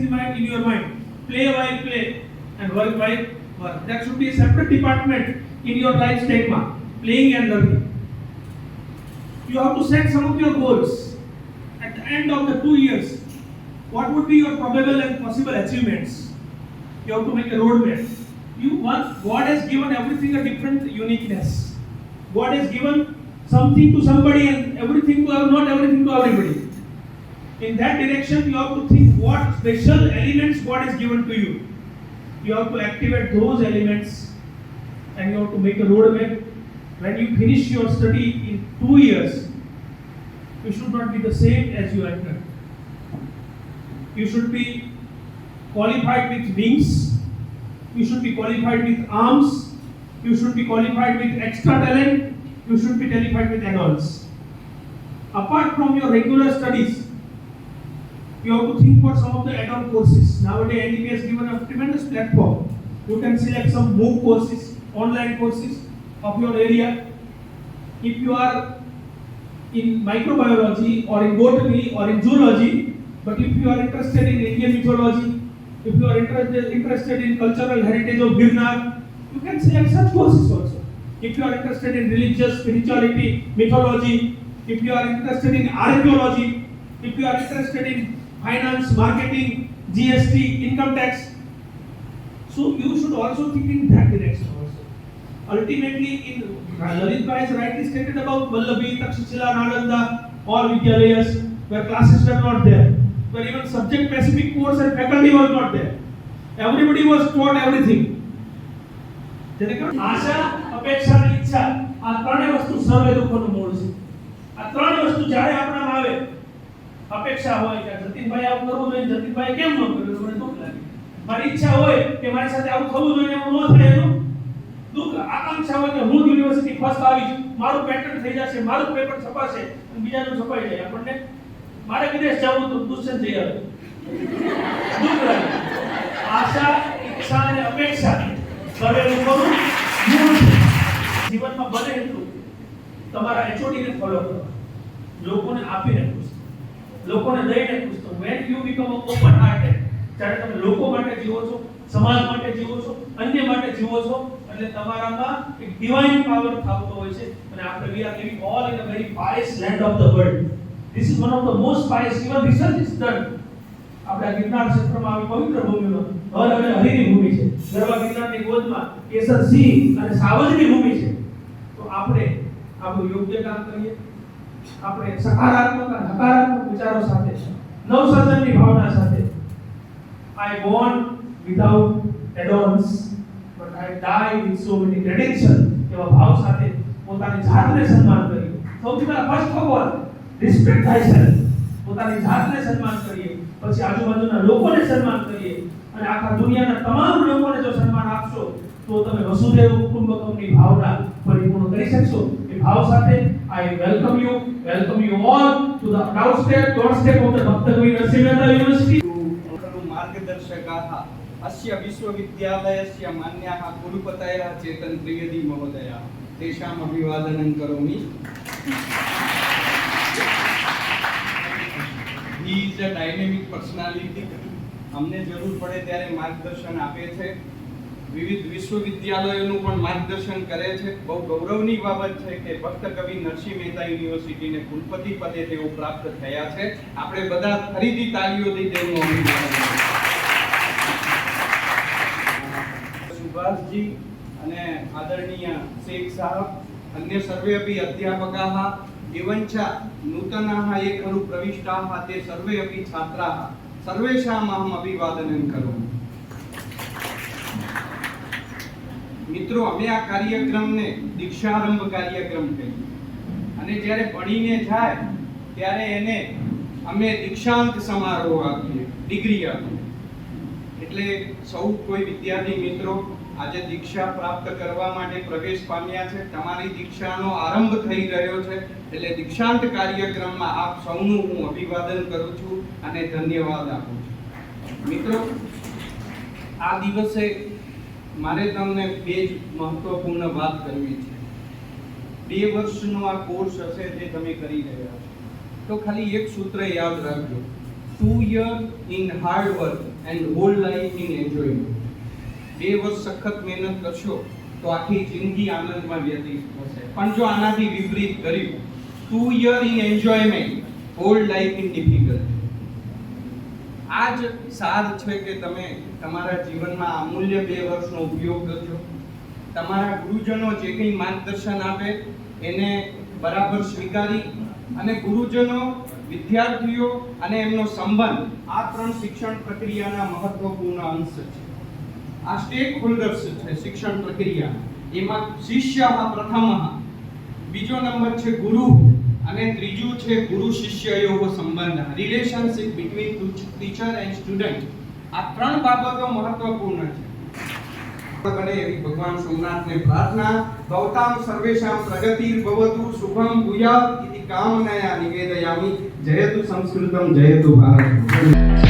in mind in your mind. Play while play and work while work. That should be a separate department in your life stigma. Playing and learning. You have to set some of your goals. At the end of the two years, what would be your probable and possible achievements? You have to make a roadmap. You one God has given everything a different uniqueness. God has given something to somebody and everything to not everything to everybody. In that direction, you have to think what special elements God has given to you. You have to activate those elements and you have to make a roadmap. When you finish your study in two years, you should not be the same as you entered. You should be qualified with wings. You should be qualified with arms. You should be qualified with extra talent. You should be qualified with adults. Apart from your regular studies, you have to think for some of the add-on courses. Nowadays, NDP has given a tremendous platform. You can select some MOOC courses, online courses of your area. If you are in microbiology or in botany or in zoology, but if you are interested in Indian mythology, if you are interested, interested in cultural heritage of Girnar, you can select such courses also. If you are interested in religious spirituality, mythology, if you are interested in archaeology, if you are interested in should also think in that direction also. Ultimately, in Lalit Bhai has rightly stated about Vallabi, Takshashila, Nalanda, all Vidyalayas, where classes were not there, where even subject specific course and faculty was not there. Everybody was taught everything. જેને કહેવાય આશા અપેક્ષા અને ઈચ્છા આ ત્રણેય વસ્તુ દુઃખોનું મૂળ છે આ ત્રણ વસ્તુ જ્યારે આપણામાં આવે અપેક્ષા હોય જતીનભાઈ આવું કરવું જોઈએ. જતીનભાઈ કેમ ન કર્યું? મને દુઃખ લાગે. મારી ઈચ્છા હોય કે મારી સાથે આવું થવું જોઈએ એવું ન થાય એનું દુઃખ. આકાંક્ષા હોય કે હું યુનિવર્સિટી ફર્સ્ટ આવીશ મારું પેટર્ન થઈ જશે, મારું પેપર છપાશે બીજાનું છપાઈ જાય. આપણને મારે વિદેશ જવું તો દુષ્યંત થઈ આવે દુઃખ લાગે. આશા, ઈચ્છા અને અપેક્ષા કરેલું કરું. જીવનમાં બને એટલું. તમારા એચઓડી ને ફોલો કરો. લોકોને આપીને લોકોને દઈને પૂછતો when you become open hearted ત્યારે તમે લોકો માટે જીવો છો, સમાજ માટે જીવો છો, અન્ય માટે જીવો છો, એટલે તમારામાં એક ડિવાઇન પાવર થાપતો હોય છે. અને આપણે we are living all in a very pious land of the world this is one of the most pious even research is done આપણે ગિરનાર ક્ષેત્રમાં આવી પવિત્ર ભૂમિમાં હર અને હરિની ભૂમિ છે. ગરવા ગિરનારની ગોદમાં કેસર સિંહ અને સાવજની ભૂમિ છે. તો આપણે આપણું યોગ્ય કામ કરીએ. આપણે સકારાત્મક અને હકારાત્મક વિચારો સાથે નવસર્જનની ભાવના સાથે. I born without addons but I die with so many credential એવા ભાવ સાથે પોતાની જાતને સન્માન કરીએ. સૌથી પહેલા ફર્સ્ટ ઓફ ઓલ રિસ્પેક્ટ છે પોતાની જાતને સન્માન કરીએ. પછી આજુબાજુના લોકોને સન્માન કરીએ. અને આખા દુનિયાના તમામ લોકોને જો સન્માન આપશો, તો તમે વસુદેવ કુટુંબકમની ભાવના પરિપૂર્ણ કરી શકશો. ભાવ સાથે I welcome you welcome you all to the crowd step dot step of the ભક્તકવિ નરસિંહતા યુનિવર્સિટી માર્ગદર્શકાઃ અસ્ય વિશ્વવિદ્યાલયસ્ય માન્યાઃ કુલપતયઃ ચેતન ત્રિવેદી મહોદયઃ તેષામ અભિવાદનં કરોમિ He is a dynamic personality. અમને જરૂર પડે ત્યારે માર્ગદર્શન આપે છે વિવિધ વિશ્વવિદ્યાલયોનું પણ માર્ગદર્શન કરે છે. બહુ ગૌરવની બાબત છે કે ભક્ત કવિ નરસિંહ મહેતા યુનિવર્સિટીને કુલપતિ પદે તેઓ પ્રાપ્ત થયા છે. આપણે બધા ફરીથી તાળીઓથી તેમનું અભિનંદન સુભાષજી અને આદરણીય શેખ સાહેબ, અન્ય સર્વે અપી અધ્યાપકાહ, એવંચ નૂતનાહ એ ખરુ પ્રવિષ્ટાહ, તે સર્વે અપી છાત્રા સર્વેષામ અહમ અભિવાદનમ કરોમી મિત્રો, અમે આ કાર્યક્રમને દીક્ષારંભ કાર્યક્રમ કહીએ. અને જ્યારે ભણીને જાય ત્યારે એને અમે દીક્ષાંત સમારોહ આપીએ, ડિગ્રી આપીએ. એટલે સૌ કોઈ વિદ્યાર્થી મિત્રો, આજે દીક્ષા પ્રાપ્ત કરવા માટે પ્રવેશ પામ્યા છે. તમારી દીક્ષાનો આરંભ થઈ રહ્યો છે. એટલે દીક્ષાંત કાર્યક્રમમાં આપ સૌનું હું અભિવાદન કરું છું અને ધન્યવાદ આપું છું. મિત્રો, આ દિવસે મારે તમને બે જ મહત્વપૂર્ણ વાત કરવી છે. બે વર્ષનો આ કોર્સ હશે જે તમે કરી રહ્યા છો. તો ખાલી એક સૂત્ર યાદ રાખજો. Two year in hard work and whole life in enjoyment બે વર્ષ સખત મહેનત કરશો તો આખી જિંદગી આનંદમાં વ્યતીત થશે. પણ જો આનાથી વિપરીત કર્યું two year in enjoyment whole life in difficult આ જ સાર છે કે તમે તમારા જીવનમાં અમૂલ્ય બે વર્ષનો ઉપયોગ કરજો. તમારા ગુરુજનો જે કંઈ માર્ગદર્શન આપે, એને બરાબર સ્વીકારી અને ગુરુજનો, વિદ્યાર્થીઓ અને એમનો સંબંધ, આ ત્રણ શિક્ષણ પ્રક્રિયાના મહત્વપૂર્ણ અંશ છે. આ સ્ટેક હોલ્ડર્સ છે શિક્ષણ પ્રક્રિયા. એમાં શિષ્ય પ્રથમ બીજો નંબર છે ગુરુ. અને ત્રીજું છે ગુરુ શિષ્ય એવો સંબંધ. Relationship between teacher and student આ ત્રણ બાબતો મહત્વપૂર્ણ છે. બને એવી ભગવાન સોમનાથને પ્રાર્થના, ભવતામ સર્વેશામ પ્રગતિર ભવતુ શુભમ ભૂયાત ઇતિ કામનાયા નિવેદયામિ. જયતુ સંસ્કૃતમ જયતુ ભારત